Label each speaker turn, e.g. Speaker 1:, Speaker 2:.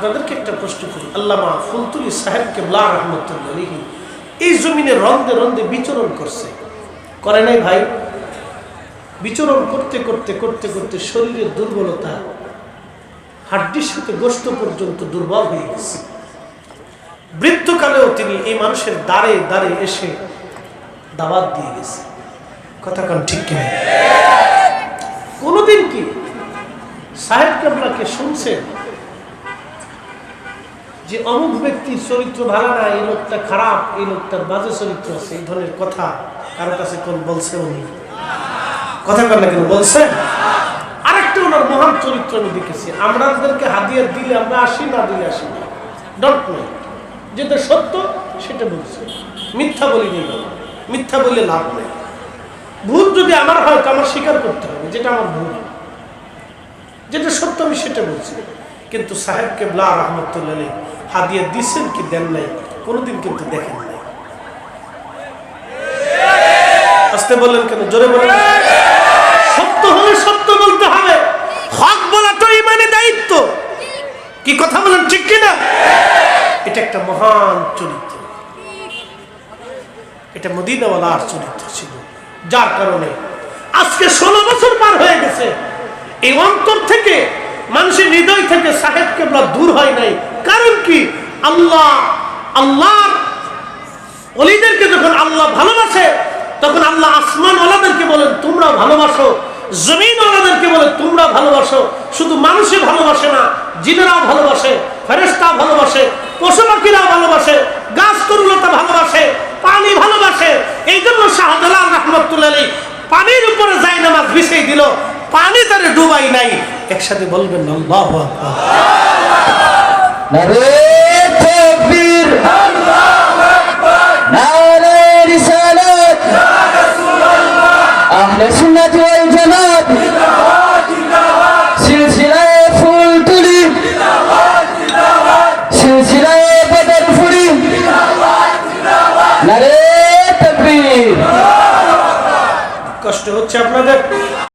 Speaker 1: আপনাদেরকে একটা প্রশ্ন করি, আল্লামা ফুলতুলি সাহেব কেবলা রহমতুল্লাহ এই জমিনে রন্দে রন্দে বিচরণ করছে। করে নাই ভাই? বিচরণ করতে করতে করতে করতে শরীরের দুর্বলতা হাড্ডির সাথে গোস্ত পর্যন্ত দুর্বল হয়ে গেছে। মৃত্যুকালেও তিনি এই মানুষের দ্বারে দ্বারে এসে দাওয়াত দিয়ে গেছে। কথা কান ঠিক কিনা? কোনোদিন কি সাহেব কেবলাকে শুনছেন? যে অমুক ব্যক্তির চরিত্র ভালো না এই লোকটা খারাপ, এই লোকটার বাজে চরিত্র আছে, এই ধরনের কথা কারও কাছে কোন বলছে উনি কথা কেন কেন, বলছে? আরেকটা ওনার মহান চরিত্র আমি দেখেছি। আমাদেরকে হাদিয়া দিলে আমরা আসি, না দিলে আসি না। ডট নয় যেটা সত্য, সেটা বলছে। মিথ্যা বলি নেই। মিথ্যা বললে লাভ নেই। ভুল যদি আমার হয় তো আমার স্বীকার করতে হবে, যেটা আমার ভুল। যেটা সত্য আমি সেটা বলছি। কিন্তু সাহেব কেবলা রহমতুল্লাহ হাদিয়া দিচ্ছেন কি দেন নাই? কোনোদিন কিন্তু দেখেন নাই। আসতে বললেন কেন? জোরে বলেন। সত্য হলে সত্য বলতে হবে। হক বলা তো ইমানে দায়িত্ব। কি কথা বলেন, ঠিক কিনা? এটা একটা মহান চরিত্র। এটা মদিনাওয়ালার চরিত্র ছিল। যার কারণে আজকে ষোলো বছর পার হয়ে গেছে। এই অন্তর থেকে মানুষের হৃদয় থেকে সাহেব কেবলা দূর হয় নাই। কারণ কি? আল্লাহ, আল্লাহর অলিদেরকে যখন আল্লাহ ভালোবাসে, তখন আল্লাহ আসমান ওলাদেরকে বলেন তোমরা ভালোবাসো জমিন ওলাদেরকে বলে তোমরা ভালোবাসো। শুধু মানুষে ভালোবাসে না, জিনেরাও ভালোবাসে ফেরেস্তা ভালোবাসে পশু পাখিরাও ভালোবাসে গাছ তরুলতা ভালোবাসে, পানি ভালোবাসে। এই জন্য শাহজালাল রহমতুল্লাহ পানির উপরে যাই নামাজ ভিসেই দিল, পানি তারে ডুবাই নাই। একসাথে বলবেন আল্লাহু
Speaker 2: আহলে সুন্নাত ওয়াল জামাত।
Speaker 1: কষ্ট হচ্ছে আপনাদের?